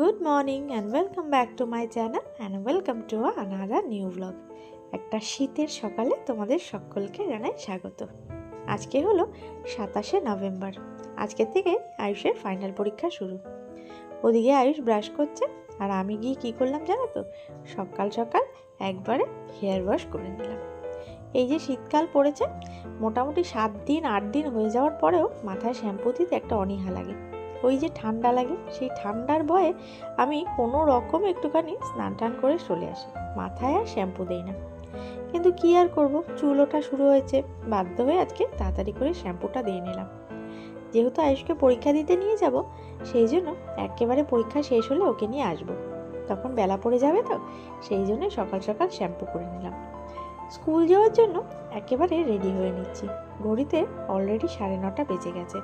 Good morning and welcome back to my channel and welcome to another new blog একটা শীতের সকালে তোমাদের সকলকে জানাই স্বাগত। আজকে হলো সাতাশে নভেম্বর। আজকে থেকে আয়ুষের ফাইনাল পরীক্ষা শুরু। ওদিকে আয়ুষ ব্রাশ করছে আর আমি গিয়ে কী করলাম জানো তো? সকাল সকাল একবারে হেয়ার ওয়াশ করে নিলাম। এই যে শীতকাল পড়েছে, মোটামুটি সাত দিন, আট দিন হয়ে যাওয়ার পরেও মাথায় শ্যাম্পু দিতে একটা অনীহা লাগে। ওই যে ঠান্ডা লাগে, সেই ঠান্ডার ভয়ে আমি কোনো রকম একটুখানি স্নান টান করে চলে আসি। মাথায় আর শ্যাম্পু দেই না। কিন্তু কি আর করব? চুল ওঠা শুরু হয়েছে। বাধ্য হয়ে আজকে তাড়াতাড়ি করে শ্যাম্পুটা দিয়ে নিলাম। যেহেতু আয়ুষকে পরীক্ষা দিতে নিয়ে যাব, সেই জন্য একেবারে পরীক্ষা শেষ হলে ওকে নিয়ে আসব। তখন বেলা পড়ে যাবে তো, সেই জন্য সকাল সকাল শ্যাম্পু করে নিলাম। স্কুল যাওয়ার জন্য একেবারে রেডি হয়ে নিচ্ছি। ঘড়িতে অলরেডি সাড়ে নটা বেজে গেছে।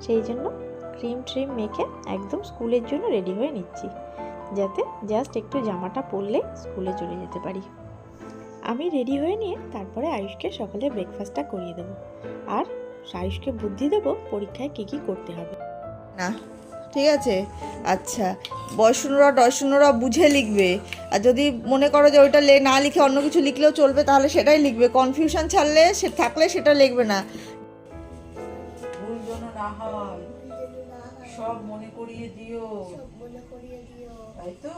সেই জন্য ক্রিম ট্রিম মেখে একদম স্কুলের জন্য রেডি হয়ে নিচ্ছি যাতে জাস্ট একটু জামাটা পরলে স্কুলে চলে যেতে পারি। আমি রেডি হয়ে নিয়ে তারপরে আয়ুষকে সকালে ব্রেকফাস্টটা করিয়ে দেবো। আর আয়ুষকে বুদ্ধি দেবো পরীক্ষায় কী কী করতে হবে। না ঠিক আছে। আচ্ছা বয়শূন্যরা ডয়শূন্যরা বুঝে লিখবে। আর যদি মনে করো যে ওইটা লে না লিখে অন্য কিছু লিখলেও চলবে তাহলে সেটাই লিখবে। কনফিউশন ছাড়লে সে থাকলে সেটা লিখবে না। ভুল যেন না হয়। সব মনে করিয়ে দিও। তাই তো?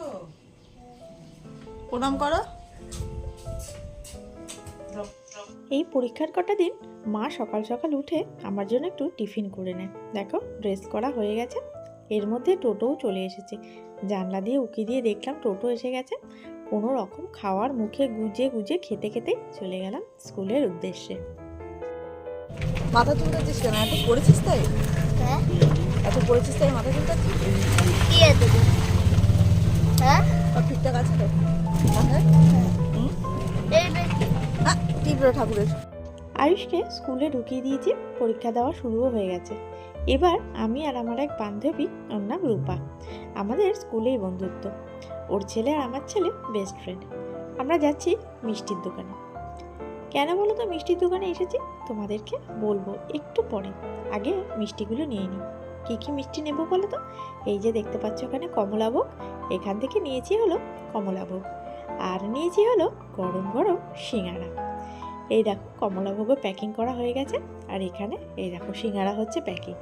প্রণাম করো। এই পরীক্ষার কটা দিন মা সকাল সকাল উঠে আমার জন্য একটু টিফিন করে নেয়। দেখো ড্রেস করা হয়ে গেছে। এর মধ্যে টোটোও চলে এসেছে। জানলা দিয়ে উকি দিয়ে দেখলাম টোটো এসে গেছে। কোনো রকম খাওয়ার মুখে গুজে গুজে খেতে খেতে চলে গেলাম স্কুলের উদ্দেশ্যে। মাথা চুলকাচ্ছিস কেন? এত পড়েছিস তাই? হ্যাঁ। এত পড়েছিস তাই মাথা চুলকাচ্ছিস কি আছে তো? হ্যাঁ? ঠিকঠাক আছে তো? এই তীব্র ঠাকুরের। আয়ুষকে স্কুলে ঢুকিয়ে দিয়েছি পরীক্ষা দেওয়া শুরুও হয়ে গেছে। এবার আমি আর আমার এক বান্ধবী ওর নাম রূপা। আমাদের স্কুলেই বন্ধুত্ব। ওর ছেলে আর আমার ছেলে বেস্ট ফ্রেন্ড আমরা যাচ্ছি মিষ্টির দোকানে। কেন বলো তো মিষ্টির দোকানে এসেছি? তোমাদেরকে বলব একটু পরে। আগে মিষ্টিগুলো নিয়ে নিই। কী কী মিষ্টি নেব বলো তো? এই যে দেখতে পাচ্ছ ওখানে কমলাভোগ এখান থেকে নিয়েছি হলো কমলাভোগ আর নিয়েছি হলো গরম গরম সিঙ্গারা এই দেখো কমলাভোগও প্যাকিং করা হয়ে গেছে। আর এখানে এই দেখো সিঙ্গারা হচ্ছে প্যাকিং।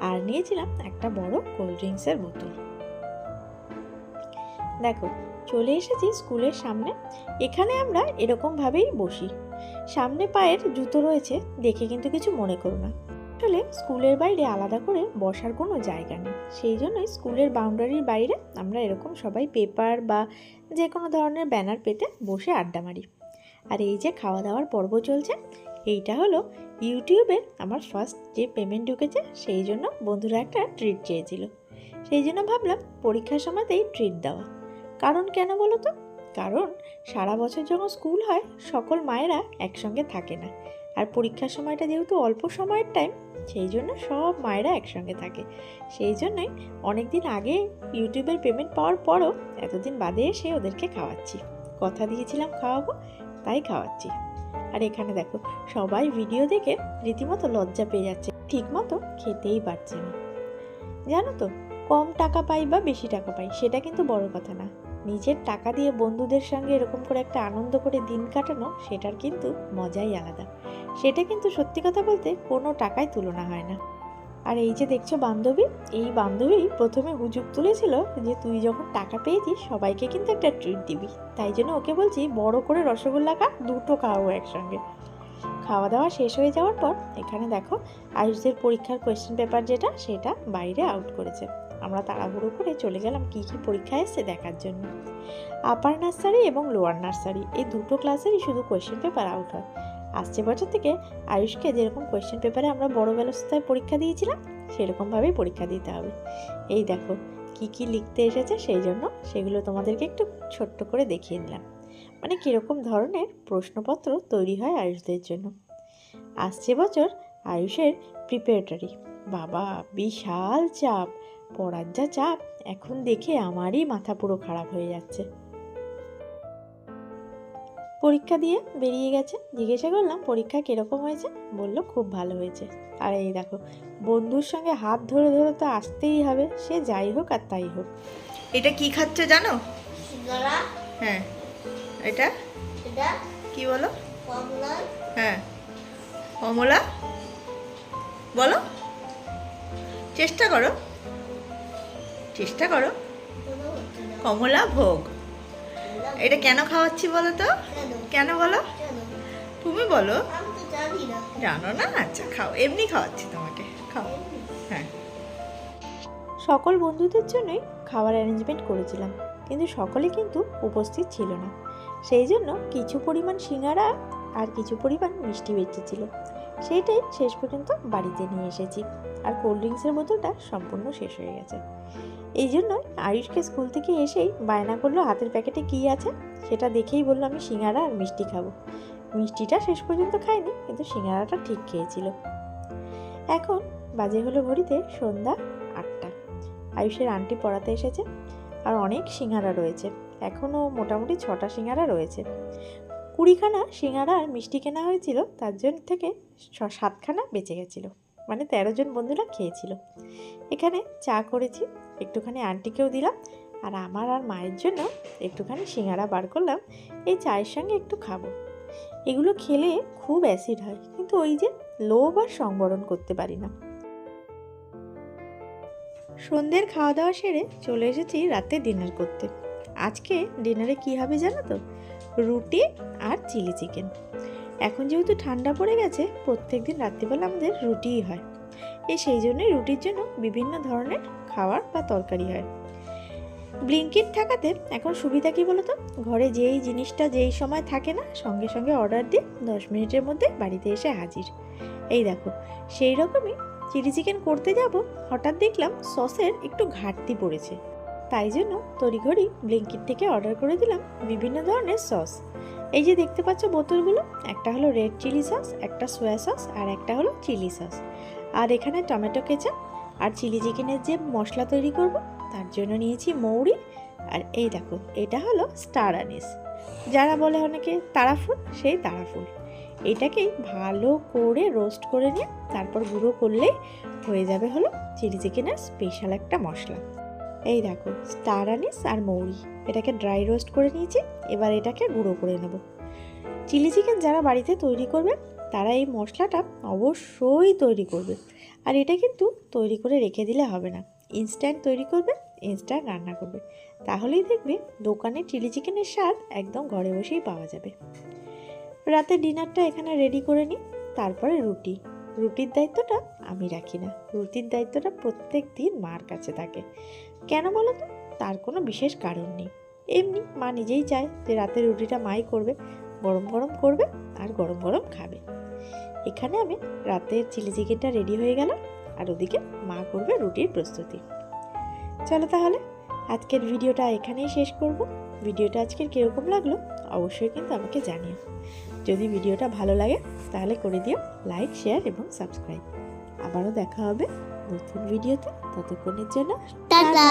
আর নিয়েছিলাম একটা বড় কোল্ড ড্রিঙ্কসের বোতল। দেখো চলে এসেছি স্কুলের সামনে। এখানে আমরা এরকমভাবেই বসি। সামনে পায়ের জুতো রয়েছে, দেখে কিন্তু কিছু মনে করো না। আসলে স্কুলের বাইরে আলাদা করে বসার কোনো জায়গা নেই। সেই জন্যই স্কুলের বাউন্ডারির বাইরে আমরা এরকম সবাই পেপার বা যে কোনো ধরনের ব্যানার পেতে বসে আড্ডা মারি। আর এই যে খাওয়া দাওয়ার পর্ব চলছে, এইটা হলো ইউটিউবে আমার ফার্স্ট যে পেমেন্ট ঢুকেছে, সেই জন্য বন্ধুরা একটা ট্রিট চেয়েছিল। সেই জন্য ভাবলাম পরীক্ষার সময়তেই ট্রিট দেওয়া। কারণ কেন বলো তো? কারণ সারা বছর যখন স্কুল হয়, সকল মায়েরা একসঙ্গে থাকে না। আর পরীক্ষার সময়টা যেহেতু অল্প সময়ের টাইম সেই জন্য সব মায়েরা একসঙ্গে থাকে। সেই জন্যই অনেক দিন আগে ইউটিউবের পেমেন্ট পাওয়ার পরও এতদিন বাদে এসে ওদেরকে খাওয়াচ্ছি। কথা দিয়েছিলাম খাওয়াবো, তাই খাওয়াচ্ছি। আর এখানে দেখো, সবাই ভিডিও দেখে রীতিমতো লজ্জা পেয়ে যাচ্ছে। ঠিকমতো খেতেই পারছে না। জানো তো, কম টাকা পাই বা বেশি টাকা পাই, সেটা কিন্তু বড় কথা না। নিজের টাকা দিয়ে বন্ধুদের সঙ্গে এরকম করে একটা আনন্দ করে দিন কাটানো, সেটার কিন্তু মজাই আলাদা। সেটা কিন্তু সত্যি কথা বলতে কোনো টাকায় তুলনা হয় না। আর এই যে দেখছ বান্ধবী, এই বান্ধবী প্রথমে হুজুগ তুলেছিল যে তুই যখন টাকা পেয়েছিস, সবাইকে কিন্তু একটা ট্রিট দিবি। তাই জন্য ওকে বলছি বড় করে রসগোল্লা খা, দুটো খাওয়াবো একসঙ্গে। খাওয়া দাওয়া শেষ হয়ে যাওয়ার পর এখানে দেখো আয়ুষদের পরীক্ষার কোয়েশ্চেন পেপার যেটা, সেটা বাইরে আউট করেছে। আমরা তাড়াহুড়ো করে চলে গেলাম কী কী পরীক্ষা এসছে দেখার জন্য। আপার নার্সারি এবং লোয়ার নার্সারি, এই দুটো ক্লাসেরই শুধু কোয়েশ্চেন পেপার আউট হয়। আসছে বছর থেকে আয়ুষকে যেরকম কোয়েশ্চেন পেপারে আমরা বড় ব্যবস্থায় পরীক্ষা দিয়েছিলাম, সেরকমভাবেই পরীক্ষা দিতে হবে। এই দেখো, কি কি লিখতে এসেছে সেই জন্য সেগুলো তোমাদেরকে একটু ছোট্ট করে দেখিয়ে দিলাম। মানে কীরকম ধরনের প্রশ্নপত্র তৈরি হয় আয়ুষদের জন্য। আসছে বছর আয়ুষের প্রিপারেটরি বাবা, বিশাল চাপ। পড়ার যা চাপ এখন দেখে আমারই মাথা পুরো খারাপ হয়ে যাচ্ছে। পরীক্ষা দিয়ে বেরিয়ে গেছে। জিজ্ঞাসা করলাম পরীক্ষা কীরকম হয়েছে? বলল খুব ভালো হয়েছে। আর এই দেখো বন্ধুর সঙ্গে হাত ধরে ধরে তো আসতেই হবে সে যাই হোক আর তাই হোক। এটা কি খাচ্ছে জানো? হ্যাঁ। এটা? এটা? কি বলো? হ্যাঁ। কমলা? বলো। চেষ্টা করো। চেষ্টা করো। কমলা ভোগ। এটা কেন খাওয়াচ্ছি বলো তো? কেন বলো? তুমি বলো। জানো না? আচ্ছা খাও। এমনি খাওয়াচ্ছি তোমাকে। খাও। হ্যাঁ। সকল বন্ধুদের জন্যই খাবার অ্যারেঞ্জমেন্ট করেছিলাম, কিন্তু সকলে কিন্তু উপস্থিত ছিল না। সেই জন্য কিছু পরিমাণ সিঙ্গারা আর কিছু পরিমাণ মিষ্টি বেঁচেছিল। সেইটাই শেষ পর্যন্ত বাড়িতে নিয়ে এসেছি। আর কোল্ড ড্রিঙ্কসের বোতলটা সম্পূর্ণ শেষ হয়ে গেছে। এই জন্য আয়ুষকে স্কুল থেকে এসেই বায়না করল হাতের প্যাকেটে কী আছে, সেটা দেখেই বলল, আমি সিঙ্গারা আর মিষ্টি খাব। মিষ্টিটা শেষ পর্যন্ত খাইনি কিন্তু সিঙ্গারাটা ঠিক খেয়েছিল। এখন বাজে হলো ঘড়িতে সন্ধ্যা আটটা। আয়ুষের আন্টি পড়াতে এসেছে, আর অনেক সিঙ্গারা রয়েছে। এখনও মোটামুটি ছটা সিঙ্গারা রয়েছে। কুড়িখানা সিঙ্গারা আর মিষ্টি কেনা হয়েছিল, তার জন্য থেকে সাতখানা বেঁচে গেছিল। মানে তেরো জন বন্ধুরা খেয়েছিল। এখানে চা করেছি একটুখানি আন্টিকেও দিলাম আর আমার আর মায়ের জন্য একটুখানি সিঙ্গারা বার করলাম, এই চায়ের সঙ্গে একটু খাব। এগুলো খেলে খুব অ্যাসিড হয়, কিন্তু ওই যে লোভ আর সংবরণ করতে পারি না। সন্ধ্যের খাওয়া দাওয়া সেরে চলে এসেছি রাতে ডিনার করতে। আজকে ডিনারে কী হবে জানো তো? রুটি আর চিলি চিকেন। এখন যেহেতু ঠান্ডা পড়ে গেছে প্রত্যেক দিন রাত্রিবেলা আমাদের রুটিই হয়। এ সেই জন্যই রুটির জন্য বিভিন্ন ধরনের খাবার বা তরকারি হয়। ব্লিঙ্কিট থাকাতে এখন সুবিধা কী বলো তো ঘরে যেই জিনিসটা যেই সময় থাকে না, সঙ্গে সঙ্গে অর্ডার দিয়ে দশ মিনিটের মধ্যে বাড়িতে এসে হাজির। এই দেখো সেই রকমই চিলি চিকেন করতে যাব, হঠাৎ দেখলাম সসের একটু ঘাটতি পড়েছে। তাই জন্য তড়িঘড়ি ব্লিঙ্কিট থেকে অর্ডার করে দিলাম বিভিন্ন ধরনের সস। এই যে দেখতে পাচ্ছ বোতলগুলো, একটা হলো রেড চিলি সস, একটা সোয়া সস, আর একটা হলো চিলি সস। আর এখানে টমেটো কেচাপ আর চিলি চিকেনের যে মশলা তৈরি করব, তার জন্য নিয়েছি মৌরি। আর এই দেখো, এটা হলো স্টার আনিস। যারা বলে অনেকে তারাফুল সেই তারাফুল এটাকেই ভালো করে রোস্ট করে নিয়ে তারপর গুঁড়ো করলেই হয়ে যাবে হলো চিলি চিকেনের স্পেশাল একটা মশলা। এই দেখো, স্টার আনিস আর মৌরি। এটাকে ড্রাই রোস্ট করে নিয়েছি, এবার এটাকে গুঁড়ো করে নেব। চিলি চিকেন যারা বাড়িতে তৈরি করবে তারা এই মশলাটা অবশ্যই তৈরি করবে। আর এটা কিন্তু তৈরি করে রেখে দিলে হবে না। ইনস্ট্যান্ট তৈরি করবে ইনস্ট্যান্ট রান্না করবে। তাহলেই দেখবে দোকানে চিলি চিকেনের স্বাদ একদম ঘরে বসেই পাওয়া যাবে। রাতে ডিনারটা এখানে রেডি করে নিই, তারপরে রুটি। রুটির দায়িত্বটা আমি রাখি না। রুটির দায়িত্বটা প্রত্যেক দিন মার কাছে থাকে। কেন বলো তো? তার কোনো বিশেষ কারণ নেই। এমনি মা নিজেই চায় যে রাতে রুটিটা মাই করবে, গরম গরম করবে আর গরম গরম খাবে। এখানে আমি রাতের চিলি চিকেনটা রেডি হয়ে গেল আর ওদিকে মা করবে রুটির প্রস্তুতি। চলো তাহলে, আজকের ভিডিওটা এখানেই শেষ করব। ভিডিওটা আজকের কীরকম লাগল অবশ্যই কিন্তু আমাকে জানিও। যদি ভিডিওটা ভালো লাগে তাহলে করে দিও লাইক, শেয়ার এবং সাবস্ক্রাইব। আবারও দেখা হবে নতুন ভিডিওতে। ততক্ষণের জন্য টাটা।